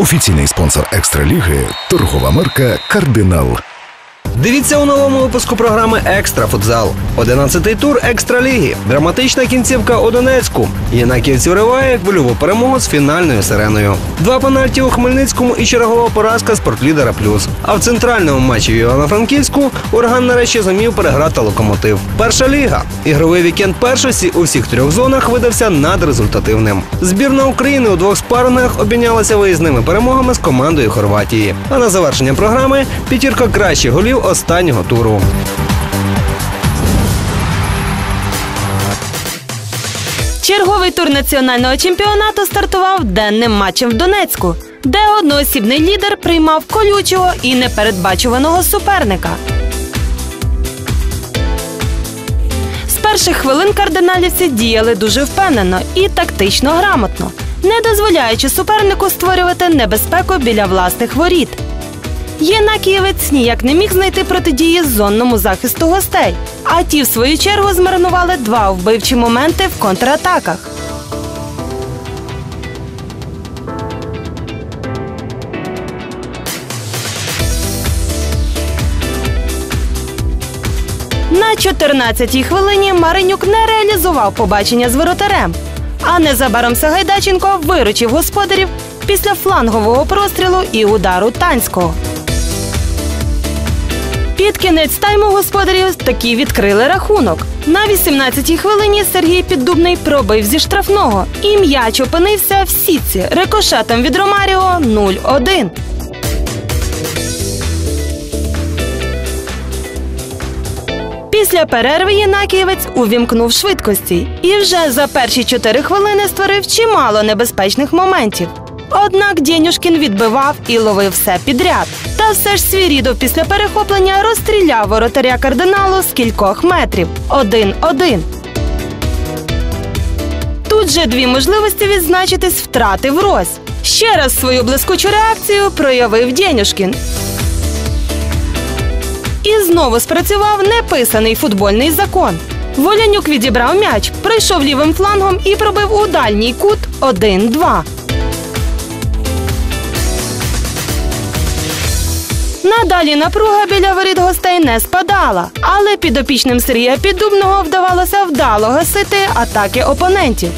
Офіційний спонсор екстраліги торгова марка Кардинал. Дивіться у новому випуску програми Екстра футзал. Одинадцятий тур екстраліги. Драматична кінцівка у Донецьку. Єнаківці вриває хвильову перемогу з фінальною сиреною. Два пенальті у Хмельницькому і чергова поразка спортлідера плюс. А в центральному матчі в Івано-Франківську Ураган нарешті зумів переграти локомотив. Перша ліга. Ігровий вікенд першості у всіх трьох зонах видався надрезультативним. Збірна України у двох спарингах обмінялася виїзними перемогами з командою Хорватії. А на завершення програми п'ятірка кращих голів останнього туру. Черговий тур національного чемпіонату стартував денним матчем в Донецьку, де одноосібний лідер приймав колючого і непередбачуваного суперника. З перших хвилин кардиналівці діяли дуже впевнено і тактично грамотно, не дозволяючи супернику створювати небезпеку біля власних воріт. Єнакієвець ніяк не міг знайти протидії зонному захисту гостей, а ті, в свою чергу, змарнували два вбивчі моменти в контратаках. На 14-й хвилині Маринюк не реалізував побачення з воротарем, а незабаром Сагайдаченко виручив господарів після флангового прострілу і удару танського. Під кінець тайму господарів таки відкрили рахунок. На 18-й хвилині Сергій Піддубний пробив зі штрафного, і м'яч опинився в сітці рикошетом від Ромаріо 0-1. Після перерви Єнакієвець увімкнув швидкості і вже за перші чотири хвилини створив чимало небезпечних моментів. Однак Дєнюшкін відбивав і ловив все підряд. Все ж Свірідов після перехоплення розстріляв воротаря кардиналу з кількох метрів. Один-один. Тут же дві можливості відзначитись втрати врозь. Ще раз свою блискучу реакцію проявив Дєнюшкін. І знову спрацював неписаний футбольний закон. Волянюк відібрав м'яч, пройшов лівим флангом і пробив у дальній кут 1-2. Надалі напруга біля воріт гостей не спадала, але підопічним Сергія Піддубного вдавалося вдало гасити атаки опонентів.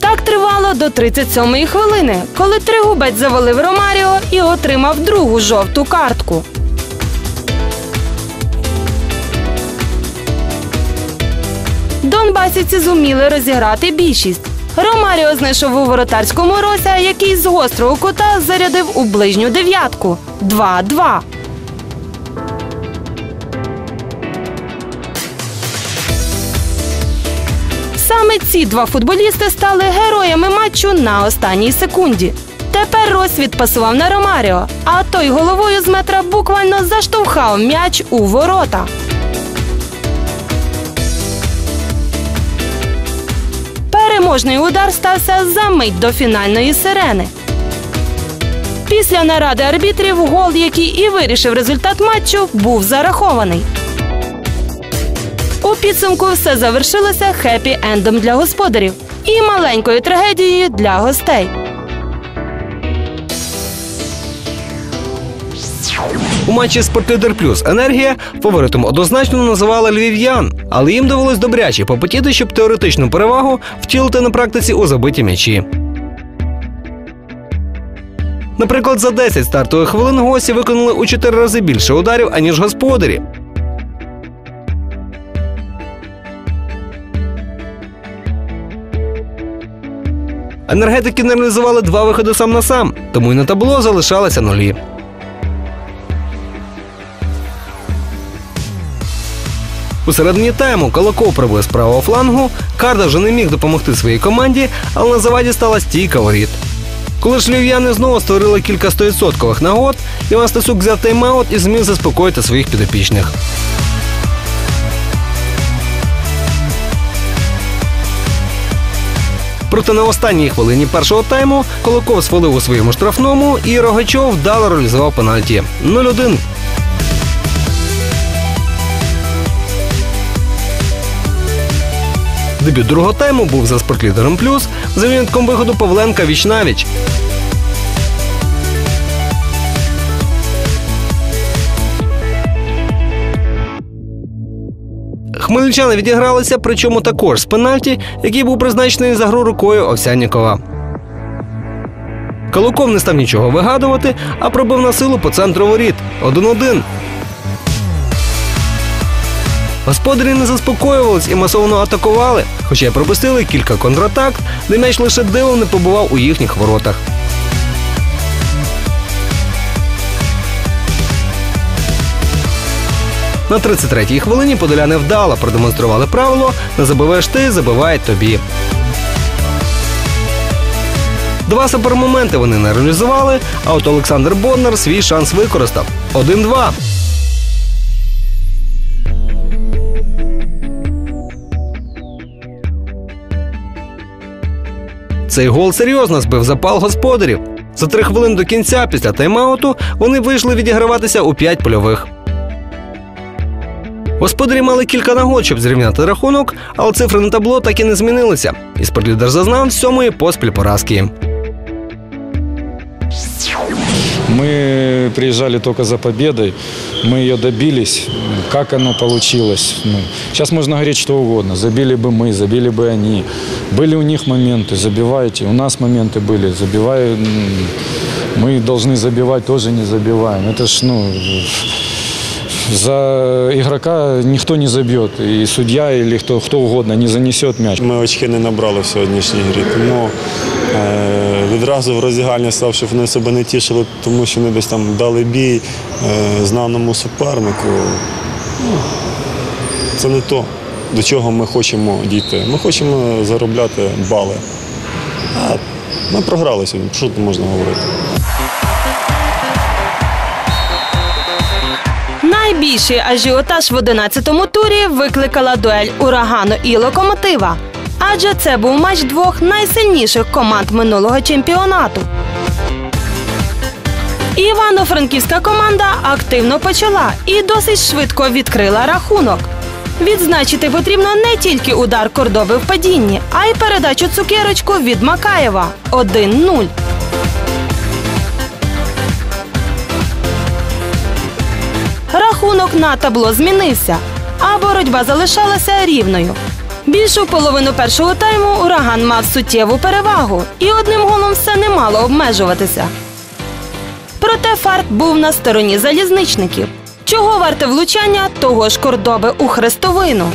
Так тривало до 37-ї хвилини, коли тригубець завалив Ромаріо і отримав другу жовту картку. Донбасівці зуміли розіграти більшість. Ромаріо знайшов у воротарському рося, який з гострого кута зарядив у ближню дев'ятку. 2-2. Саме ці два футболісти стали героями матчу на останній секунді. Тепер Рось відпасував на Ромаріо, а той головою з метра буквально заштовхав м'яч у ворота. Переможний удар стався за мить до фінальної сирени. Після наради арбітрів гол, який і вирішив результат матчу, був зарахований. У підсумку все завершилося хеппі-ендом для господарів і маленькою трагедією для гостей. Матчі Спортлідер Плюс Енергія фаворитом однозначно називали львів'ян, але їм довелось добряче попотіти, щоб теоретичну перевагу втілити на практиці у забиті м'ячі. Наприклад, за 10 стартових хвилин гості виконали у 4 рази більше ударів, аніж господарі. Енергетики не реалізували два виходи сам на сам, тому й на табло залишалися нулі. У середині тайму Колоков пробив з правого флангу. Карда вже не міг допомогти своїй команді, але на заваді стала стійка воріт. Коли ж львів'яни знову створили кілька стоїдсоткових нагод, Іван Стасюк взяв тайм-аут і зміг заспокоїти своїх підопічних. Проте на останній хвилині першого тайму Колоков свалив у своєму штрафному і Рогачов вдало реалізував пенальті. 0-1. Дебют другого тайму був за спортлідером плюс за винятком виходу Павленка віч-навіч. Хмельничани відігралися, причому також з пенальті, який був призначений за гру рукою Овсяннікова. Калуков не став нічого вигадувати, а пробив на силу по центру воріт. 1-1. Господарі не заспокоювались і масово атакували, хоча й пропустили кілька контратак, де м'яч лише дивом не побував у їхніх воротах. На 33-й хвилині подоляни вдало продемонстрували правило не забиваєш ти, забивають тобі. Два супермоменти вони не реалізували, а от Олександр Бондар свій шанс використав. 1-2. Цей гол серйозно збив запал господарів. За три хвилини до кінця після тайм-ауту вони вийшли відіграватися у п'ять польових. Господарі мали кілька нагод, щоб зрівняти рахунок, але цифри на табло так і не змінилися. І спортлідер зазнав сьомої поспіль поразки. Мы приезжали только за победой, мы ее добились. Как оно получилось? Ну, сейчас можно говорить что угодно. Забили бы мы, забили бы они. Были у них моменты, забивайте. У нас моменты были, забивай. м, Мы должны забивать, тоже не забиваем. Это ж, ну, за игрока никто не забьет. И судья или кто, кто угодно не занесет мяч. Ми очки не набрали в сьогоднішній грі. Тому е, відразу в роздягальні став, щоб вони себе не тішили, тому що вони десь там дали бій е, знаному супернику. Ну, це не то, до чого ми хочемо дійти. Ми хочемо заробляти бали. А ми програли сьогодні. Що тут можна говорити? Найбільший ажіотаж в 11-му турі викликала дуель урагану і локомотива. Адже це був матч двох найсильніших команд минулого чемпіонату. Івано-франківська команда активно почала і досить швидко відкрила рахунок. Відзначити потрібно не тільки удар кордоби в падінні, а й передачу цукерочку від Макаєва 1-0. Рахунок на табло змінився, а боротьба залишалася рівною. Більшу половину першого тайму ураган мав суттєву перевагу, і одним голом все не мало обмежуватися. Проте фарт був на стороні залізничників. Чого варте влучання того ж кордоби у хрестовину.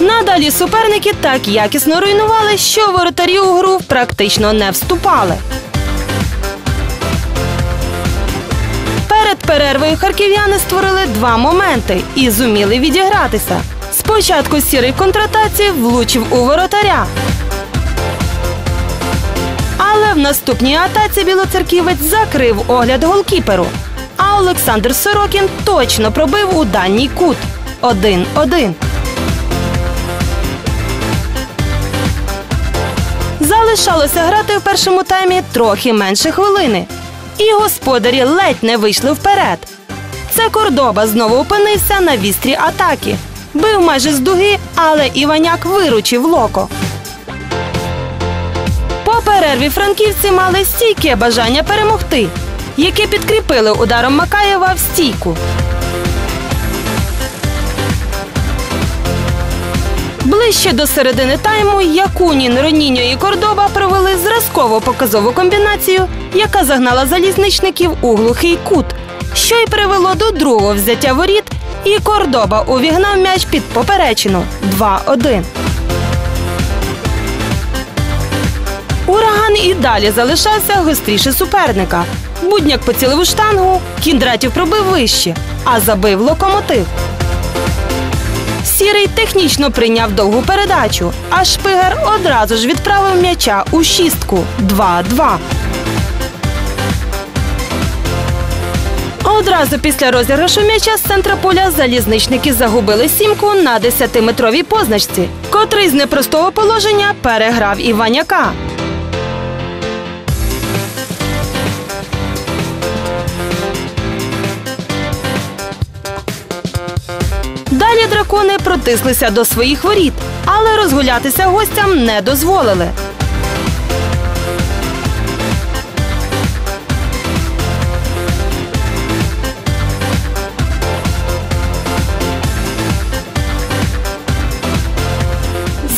Надалі суперники так якісно руйнували, що воротарі у гру практично не вступали. Перервою харків'яни створили два моменти і зуміли відігратися. Спочатку сірий в контратаці влучив у воротаря. Але в наступній атаці білоцерківець закрив огляд голкіперу. А Олександр Сорокін точно пробив у дальній кут. 1-1. Залишалося грати в першому таймі трохи менше хвилини. І господарі ледь не вийшли вперед. Це Кордоба знову опинився на вістрі атаки. Бив майже з дуги, але Іваняк виручив локо. По перерві франківці мали стійке бажання перемогти, яке підкріпили ударом Макаєва в стійку. Ближче до середини тайму Якунін, Роніньо і Кордоба провели зразково показову комбінацію, яка загнала залізничників у глухий кут, що й привело до другого взяття воріт, і Кордоба увігнав м'яч під поперечину 2-1. Ураган і далі залишався гостріше суперника. Будняк поцілив у штангу, Кіндратів пробив вище, а забив локомотив. Сірий технічно прийняв довгу передачу, а Шпигер одразу ж відправив м'яча у шістку 2-2. Одразу після розіграшу м'яча з центра поля залізничники загубили сімку на 10-метровій позначці, котрий з непростого положення переграв Іваняка. Дракони протислися до своїх воріт, але розгулятися гостям не дозволили.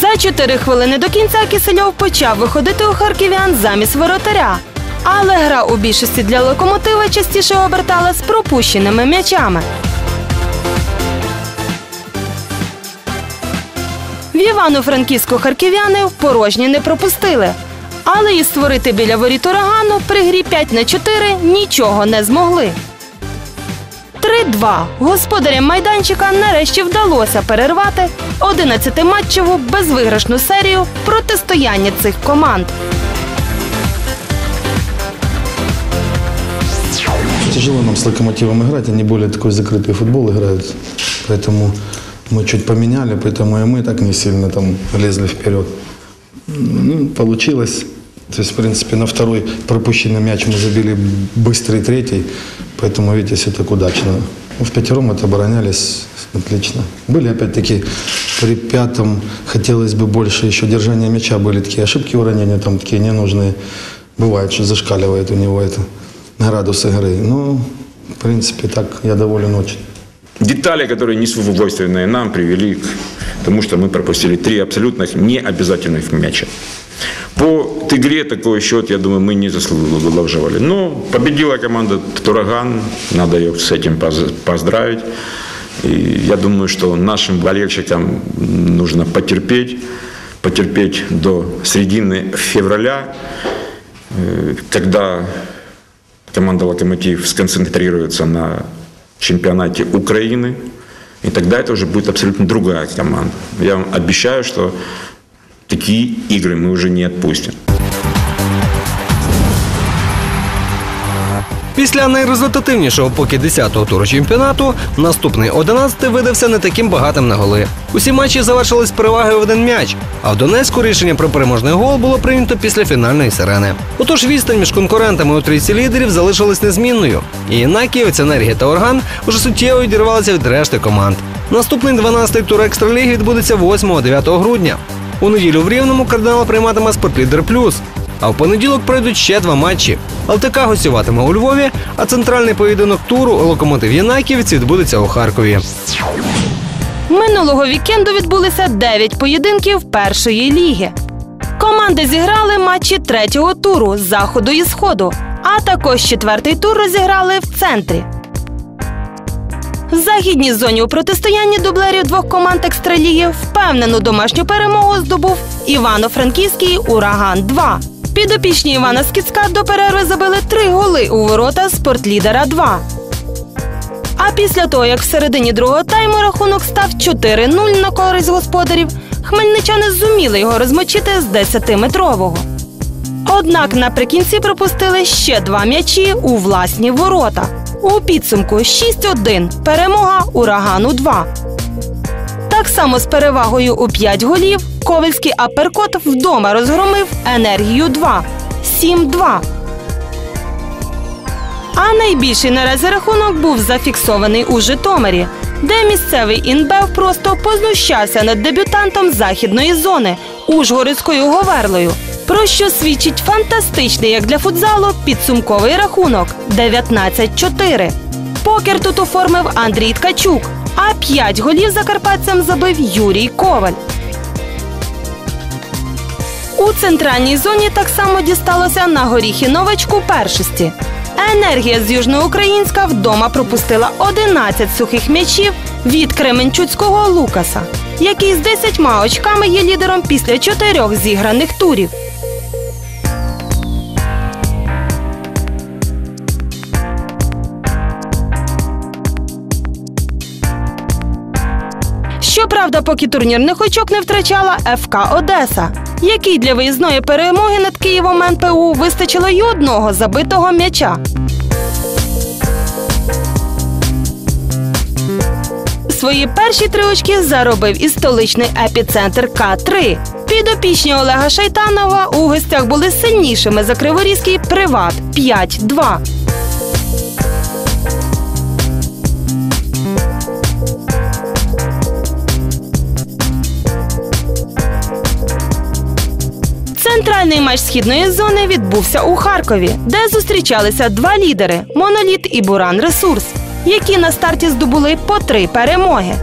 За чотири хвилини до кінця Кисельов почав виходити у харків'ян замість воротаря. Але гра у більшості для локомотива частіше обертала з пропущеними м'ячами. В Івано-Франківську харків'яни порожні не пропустили. Але і створити біля воріт урагану при грі 5 на 4 нічого не змогли. 3-2. Господарям майданчика нарешті вдалося перервати 11-матчеву безвиграшну серію протистояння цих команд. Тяжело нам с локомотивом играть, они более такой закрытый футбол играют. Поэтому мы чуть поменяли, поэтому и мы так не сильно там лезли вперед. Ну, получилось. То есть, в принципе, на второй пропущенный мяч мы забили быстрый третий, поэтому, видите, все так удачно. Ну, В пятером это оборонялись отлично. Были, опять-таки, при пятом хотелось бы больше еще держания мяча. Были такие ошибки уронения, там такие ненужные. Бывает, что зашкаливает у него это градус игры. Ну, в принципе, так я доволен очень. Детали, которые не свойственные нам, привели к тому, что мы пропустили три абсолютных необязательных мяча. По игре такой счет, я думаю, мы не заслуживали. Но победила команда Тураган, надо ее с этим поз- поздравить. И я думаю, что нашим болельщикам нужно потерпеть, потерпеть до середины февраля, э, когда команда «Локомотив» сконцентрируется на чемпионате Украины, и тогда это уже будет абсолютно другая команда. Я вам обещаю, что такие игры мы уже не отпустим. Після найрезультативнішого поки 10-го туру чемпіонату наступний 11-й видався не таким багатим на голи. Усі матчі завершились перевагою в один м'яч, а в Донецьку рішення про переможний гол було прийнято після фінальної сирени. Отож відстань між конкурентами у трійці лідерів залишилась незмінною. І Інаківець, енергія та орган уже суттєво відірвалися від решти команд. Наступний 12-й тур екстраліги відбудеться 8-9 грудня. У неділю в Рівному кардинал прийматиме спортлідер плюс. А в понеділок пройдуть ще два матчі. ЛТК гостюватиме у Львові, а центральний поєдинок туру локомотив Єнаківець відбудеться у Харкові. Минулого вікенду відбулися 9 поєдинків першої ліги. Команди зіграли матчі третього туру з заходу і сходу, а також четвертий тур розіграли в центрі. В західній зоні у протистоянні дублерів двох команд екстраліги впевнену домашню перемогу здобув Івано-Франківський Ураган 2 Підопічні Івана Скіцка до перерви забили три голи у ворота спортлідера 2 А після того, як в середині другого тайму рахунок став 4-0 на користь господарів, хмельничани зуміли його розмочити з 10-метрового. Однак наприкінці пропустили ще два м'ячі у власні ворота. У підсумку 6-1 перемога урагану 2. Так само з перевагою у 5 голів Ковельський аперкот вдома розгромив енергію 2 7-2. А найбільший наразі рахунок був зафіксований у Житомирі, де місцевий інбев просто познущався над дебютантом західної зони Ужгородською Говерлою. Про що свідчить фантастичний, як для футзалу, підсумковий рахунок 19-4. Покер тут оформив Андрій Ткачук, а 5 голів закарпатцям забив Юрій Коваль. У центральній зоні так само дісталося на горіхи новичку першості. Енергія з Южноукраїнська вдома пропустила 11 сухих м'ячів від Кременчуцького Лукаса, який з 10 очками є лідером після чотирьох зіграних турів. Щоправда, поки турнірних очок не втрачала ФК Одеса, який для виїзної перемоги над Києвом НПУ вистачило й одного забитого м'яча. Свої перші три очки заробив і столичний епіцентр К3. Підопічні Олега Шайтанова у гостях були сильнішими за Криворізький Приват 5-2. Центральний матч східної зони відбувся у Харкові, де зустрічалися два лідери Моноліт і Буран Ресурс, які на старті здобули по три перемоги.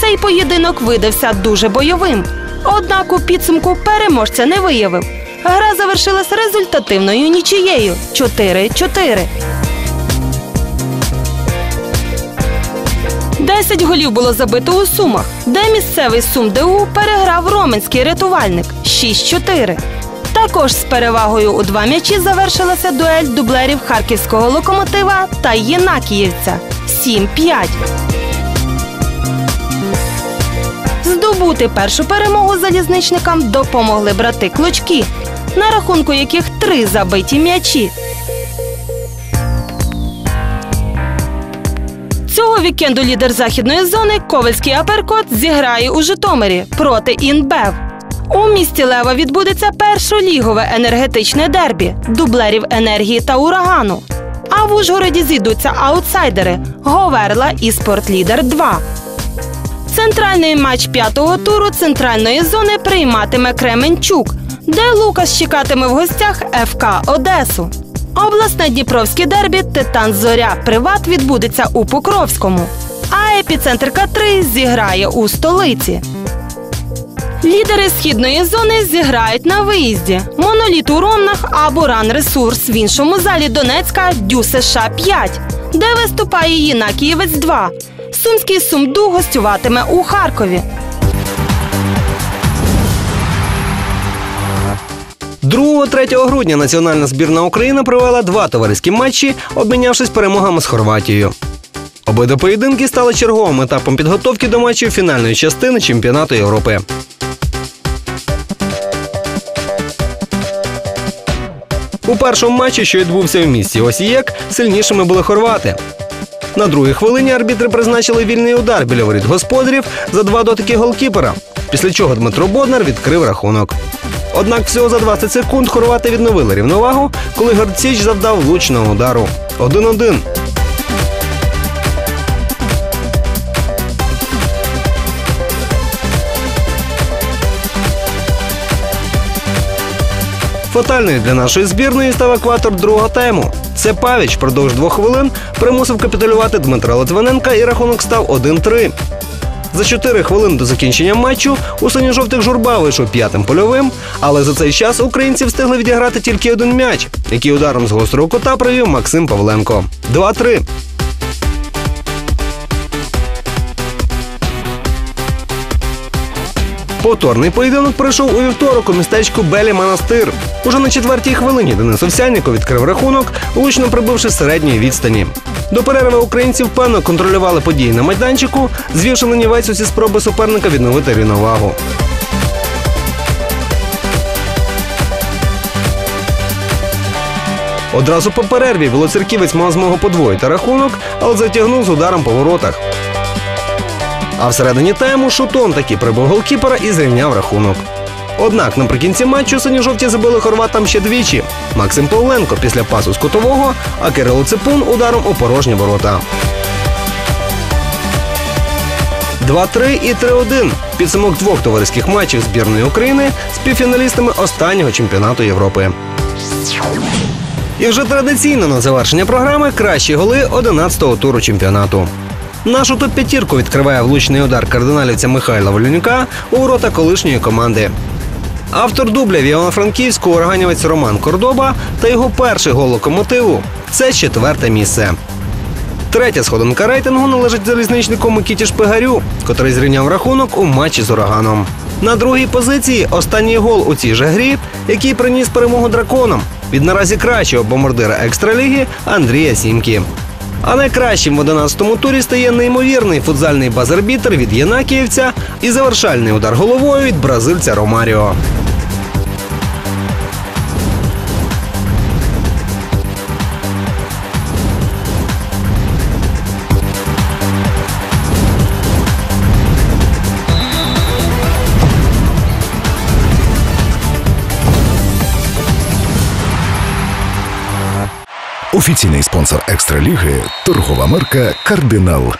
Цей поєдинок видався дуже бойовим. Однак у підсумку переможця не виявив. Гра завершилась результативною нічиєю 4-4. 10 голів було забито у Сумах, де місцевий Сум ДУ переграв Роменський рятувальник 6-4. Також з перевагою у два м'ячі завершилася дуель дублерів харківського локомотива та Єнакіївця 7-5. Здобути першу перемогу залізничникам допомогли брати Клочки, на рахунку яких три забиті м'ячі. Цього вікенду лідер західної зони Ковальський Аперкот зіграє у Житомирі проти Інбев. У місті Лева відбудеться першолігове енергетичне дербі дублерів енергії та урагану. А в Ужгороді зійдуться аутсайдери Говерла і Спортлідер 2. Центральний матч п'ятого туру центральної зони прийматиме Кременчук, де Лукас чекатиме в гостях ФК Одесу. Обласне Дніпровське дербі Титан Зоря Приват відбудеться у Покровському. А епіцентр К3 зіграє у столиці. Лідери східної зони зіграють на виїзді. Моноліт у Ромнах або Ран Ресурс в іншому залі Донецька Дю США 5, де виступає Єнакієвець 2. Сумський Сумду гостюватиме у Харкові. 2-3 грудня національна збірна України провела два товариські матчі, обмінявшись перемогами з Хорватією. Обидва поєдинки стали черговим етапом підготовки до матчів фінальної частини чемпіонату Європи. У першому матчі, що відбувся в місті Осієк, сильнішими були хорвати. На другій хвилині арбітри призначили вільний удар біля воріт господарів за два дотики голкіпера, після чого Дмитро Боднар відкрив рахунок. Однак всього за 20 секунд хорвати відновили рівновагу, коли Гарціч завдав влучного удару. 1-1. Фатальною для нашої збірної став екватор другого тайму. Це Павіч впродовж двох хвилин примусив капітулювати Дмитра Литвиненка і рахунок став 1-3. За 4 хвилини до закінчення матчу у синьо-жовтих журба вийшов п'ятим польовим, але за цей час українці встигли відіграти тільки один м'яч, який ударом з гострого кота привів Максим Павленко. 2-3. Повторний поєдинок пройшов у вівторок у містечку Белі Монастир. Уже на четвертій хвилині Денис Овсянніков відкрив рахунок, влучно прибивши середньої відстані. До перерви українці впевнено контролювали події на майданчику, звівши ланівець усі спроби суперника відновити рівновагу. Одразу по перерві Білоцерківець мав змогу подвоїти рахунок, але затягнув з ударом по воротах. А всередині тайму Шутон таки прибув голкіпера і зрівняв рахунок. Однак наприкінці матчу сині-жовті забили хорватам ще двічі. Максим Павленко після пасу з кутового, а Кирило Ципун ударом у порожні ворота. 2-3 і 3-1. Підсумок двох товариських матчів збірної України з півфіналістами останнього чемпіонату Європи. І вже традиційно на завершення програми кращі голи 11-го туру чемпіонату. Нашу топ-п'ятірку відкриває влучний удар кардиналівця Михайла Волюнюка у ворота колишньої команди. Автор дубля в Івано-Франківську органівець Роман Кордоба та його перший гол локомотиву це четверте місце. Третя сходинка рейтингу належить залізничнику Микіті Шпигарю, котрий зрівняв рахунок у матчі з ураганом. На другій позиції останній гол у цій же грі, який приніс перемогу драконам від наразі кращого бомбардира екстраліги Андрія Сімкі. А найкращим в 11-му турі стає неймовірний футзальний базарбітер від Єнакіївця і завершальний удар головою від бразильця Ромаріо. Офіційний спонсор екстраліги торгова марка Кардинал.